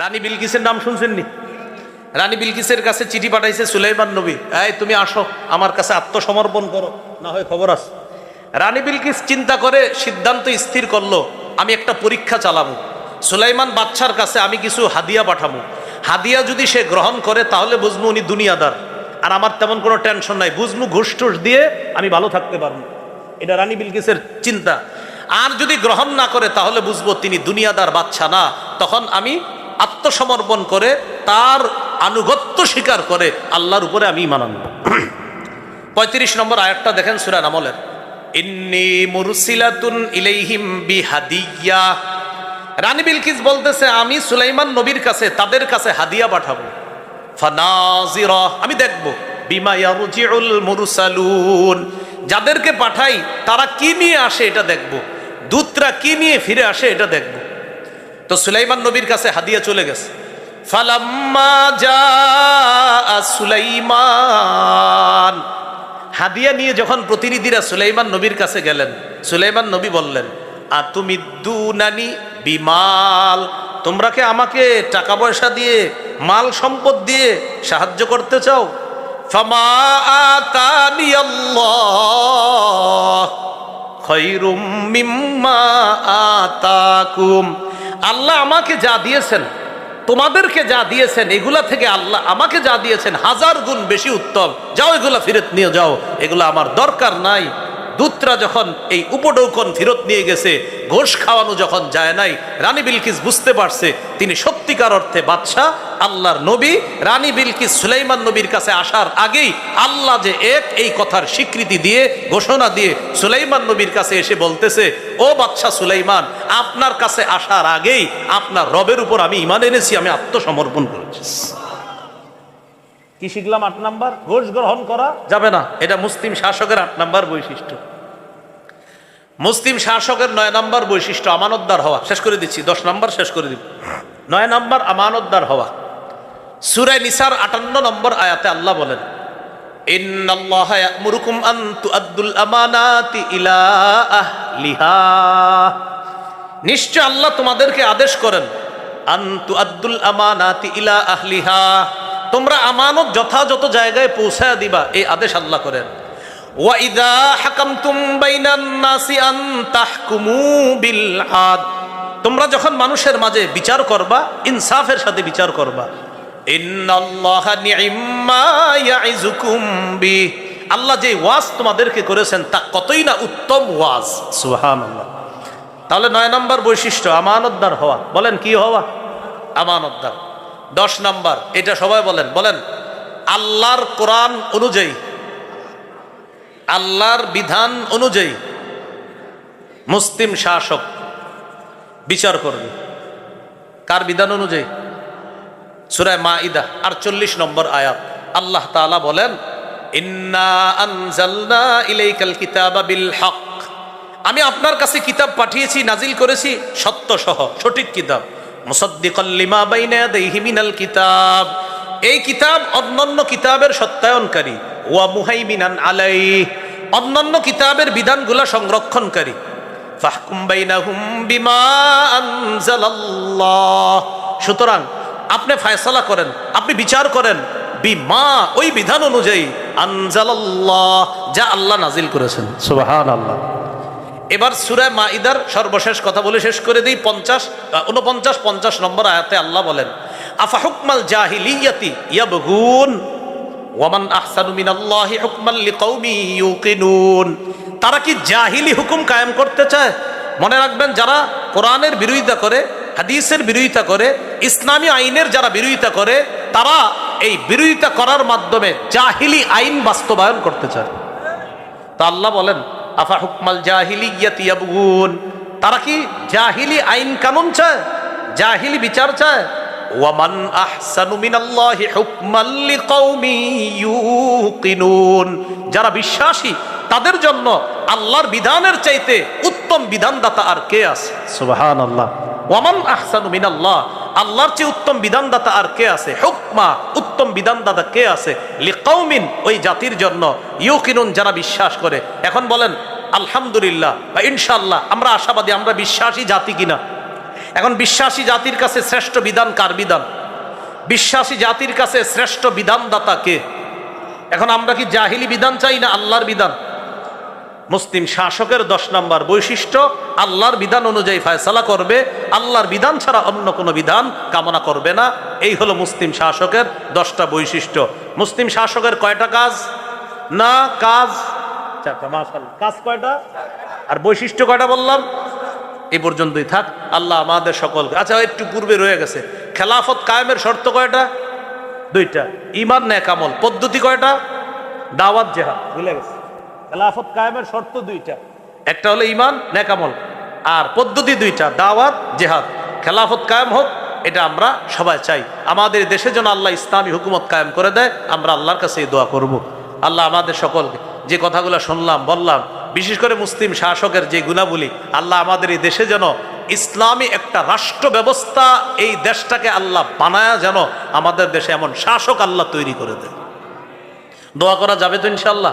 রানী বিলকিসের নাম শুনছেন নি রানী বিলকিসের কাছে চিঠি পাঠাইছে সুলাইমান নবী। এই, তুমি আসো, আমার কাছে আত্মসমর্পণ করো, না হয় খবর আস রানী বিলকিস চিন্তা করে সিদ্ধান্ত স্থির করল, আমি একটা পরীক্ষা চালাবো। সুলাইমান বাচ্চার কাছে আমি কিছু হাদিয়া পাঠাবো। হাদিয়া যদি সে গ্রহণ করে, তাহলে বুঝব উনি দুনিয়াদার। আর আমার তেমন কোনো টেনশন নাই, বুঝব ঘুষ টুস দিয়ে আমি ভালো থাকতে পারব। এটা রানী বিলকিসের চিন্তা। আর যদি গ্রহণ না করে, তাহলে বুঝব তিনি দুনিয়াদার বাচ্চা না, তখন আমি আত্মসমর্পণ করে, তার আনুগত্য স্বীকার করে আল্লাহর উপরে আমি মানান পঁয়ত্রিশ নম্বর আয়াতটা দেখেন সুরান আমলের ইন্নি মুরসিলাতুন ইলাইহিম বিহাদিয়া। রানী বিলকিস বলতেছে, আমি সুলাইমান নবীর কাছে, তাদের কাছে হাদিয়া পাঠাবো। ফানাজিরা, আমি দেখব। বিমা ইয়ারজিউল মুরসালুন। যাদেরকে পাঠাই, তারা কি নিয়ে আসে এটা দেখব। দূতরা কি নিয়ে ফিরে আসে এটা দেখব। তো সুলাইমান নবীর কাছে হাদিয়া চলে গেছে। সুলাইমান। হাদিয়া নিয়ে যখন প্রতিনিধিরা সুলাইমান নবীর কাছে গেলেন, সুলাইমান নবী বললেন আর তুমি দুনানি বিমাল? তোমরা কি আমাকে টাকা পয়সা দিয়ে, মাল সম্পদ দিয়ে সাহায্য করতে চাও? খৈরুম আতাকুম। আল্লাহ আমাকে যা দিয়েছেন, তোমাদেরকে যা দিয়েছেন, এগুলা থেকে আল্লাহ আমাকে যা দিয়েছেন, হাজার গুণ বেশি উত্তম। যাও এগুলা ফিরে নিয়ে যাও, এগুলো আমার দরকার নাই। দূতরা যখন এই উপডৌকন ফেরত নিয়ে গেছে, ঘোষ খাওয়ানো যখন যায় নাই, রানী বিলকিস বুঝতে পারছে, তিনি সত্যিকার অর্থে বাদশাহ, আল্লাহর নবী। রানী বিলকিস সুলাইমান নবীর কাছে আসার আগেই আল্লাহ যে এক এই কথার স্বীকৃতি দিয়ে, ঘোষণা দিয়ে সুলাইমান নবীর কাছে এসে বলতেছে, ও বাদশাহ সুলাইমান, আপনার কাছে আসার আগেই আপনার রবের উপর আমি ইমান এনেছি, আমি আত্মসমর্পণ করেছি। কি শিখলাম আট নাম্বার? ঘোষ গ্রহণ করা যাবে না। এটা মুসলিম শাসকের আট নাম্বার বৈশিষ্ট্য। মুসলিম শাসকের নয় নাম্বার বৈশিষ্ট্য আমানতদার হওয়া। শেষ করে দিচ্ছি, দশ নাম্বার শেষ করে দিব। নয় নাম্বার আমানতদার হওয়া। সুরাই নিসার আটান্ন নম্বর আয়াতে আল্লাহ বলেন নিশ্চয় আল্লাহ তোমাদেরকে আদেশ করেন, আন তুআদ্দুল আমানাতি ইলা আহলিহা। তোমরা আমানত যথাযথ জায়গায় পৌঁছায় দিবা, এই আদেশ আল্লাহ করেন। ওয়াইদা হাকামতুম বাইনান নাসি আন তাহকুমু বিল আদ। তোমরা যখন মানুষের মাঝে বিচার করবা, ইনসাফের সাথে বিচার করবা। আল্লাহ যে ওয়াজ তোমাদেরকে করেছেন, তা কতই না উত্তম ওয়াজ। সুবহানাল্লাহ। তাহলে নয় নম্বর বৈশিষ্ট্য, আমানতদার হওয়া। বলেন কি হওয়া? আমানতদার। দশ নাম্বার, এটা সবাই বলেন বলেন, আল্লাহর কোরআন অনুযায়ী, আল্লাহর বিধান অনুযায়ী মুসলিম শাসক বিচার করবে। কার বিধান অনুযায়ী? সুরায় মা ইদা আটচল্লিশ নম্বর আয়াত। আল্লাহ তাআলা বলেন আমি আপনার কাছে কিতাব পাঠিয়েছি নাজিল করেছি, সত্য সহ, সঠিক কিতাব। মুসাদ্দিকাল লিমা বাইনা ইয়াদাইহি মিনাল কিতাব। এই কিতাব অন্যান্য কিতাবের সত্যায়নকারী। আলাই অন্যান্য কিতাবের সংরক্ষণকারী। বিমা সুতরাং আপনি ফায়সালা করেন, আপনি বিচার করেন, বিমা ওই বিধান অনুযায়ী আনজালাল্লাহ, যা আল্লাহ নাজিল করেছেন। সুবহানাল্লাহ। এবার সুরায় মাইদার সর্বশেষ কথা বলে শেষ করে দিই, পঞ্চাশ উনপঞ্চাশ পঞ্চাশ নম্বর আয়াতে আল্লাহ বলেন আফাহুকমাল জাহিলিয়াতি ইয়াবগুন, ওয়ামান আহসানু মিনাল্লাহি হুকমান লিকাউমি ইউকিনুন। তারা কি জাহিলি হুকুম কায়েম করতে চায়? মনে রাখবেন, যারা কোরআনের বিরোধিতা করে, হাদিসের বিরোধিতা করে, ইসলামী আইনের যারা বিরোধিতা করে, তারা এই বিরোধিতা করার মাধ্যমে জাহিলি আইন বাস্তবায়ন করতে চায়। তা আল্লাহ বলেন আফা হুকমাল জাহিলিয়াতি ইয়াবগুন। তারা কি জাহিলি আইন কানুন চায়? জাহিলি বিচার চায়? ওয়ামান আহসানু মিনাল্লাহি হুকমান লিকাউমি ইউকিনুন। যারা বিশ্বাসী তাদের জন্য আল্লাহর বিধানের চাইতে উত্তম বিধানদাতা আর কে আছে? সুবহানাল্লাহ। ওয়ামান আহসানু মিনাল্লাহ। আল্লাহর চেয়ে উত্তম বিধানদাতা আর কে আছে? হুকমা, উত্তম বিধানদাতা কে আছে? লিকাউমিন ওই জাতির জন্য ইউকিনুন যারা বিশ্বাস করে। এখন বলেন, আলহামদুলিল্লাহ বা ইনশাল্লাহ আমরা আশাবাদী, আমরা বিশ্বাসী জাতি কিনা? এখন বিশ্বাসী জাতির কাছে শ্রেষ্ঠ বিধান কার বিধান? বিশ্বাসী জাতির কাছে শ্রেষ্ঠ বিধানদাতা কে? এখন আমরা কি জাহিলি বিধান চাই না আল্লাহর বিধান? মুসলিম শাসকের দশ নম্বর বৈশিষ্ট্য, আল্লাহর বিধান অনুযায়ী ফায়সালা করবে, আল্লাহর বিধান ছাড়া অন্য কোনো বিধান কামনা করবে না। এই হলো মুসলিম শাসকের দশটা বৈশিষ্ট্য। মুসলিম শাসকের কয়টা কাজ? না, কাজ কাজ কয়টা? আর বৈশিষ্ট্য কয়টা বললাম? এই পর্যন্তই থাক, আল্লাহ আমাদের সকলকে আচ্ছা একটু পূর্বে রয়ে গেছে। খেলাফত কায়েমের শর্ত কয়টা? দুইটা। ইমান ন্যাক আমল। পদ্ধতি কয়টা? দাওয়াত, জেহাদ। ভুলে গেছে। খেলাফত কায়েমের শর্ত দুইটা। একটা হলো ইমান ন্যাক আমল। আর পদ্ধতি দুইটা, দাওয়াত, জেহাদ। খেলাফত কায়েম হোক, এটা আমরা সবাই চাই। আমাদের দেশে যেন আল্লাহ ইসলামী হুকুমত কায়েম করে দেয়, আমরা আল্লাহর কাছে দোয়া করব। আল্লাহ আমাদের সকলকে যে কথাগুলো শুনলাম, বললাম, বিশেষ করে মুসলিম শাসকের যে গুণাবলী, আল্লাহ আমাদের এই দেশে যেন ইসলামী একটা রাষ্ট্র ব্যবস্থা এই দেশটাকে আল্লাহ বানায়া যেন আমাদের দেশে এমন শাসক আল্লাহ তৈরি করে দেয়। দোয়া করা যাবে তো ইনশাল্লাহ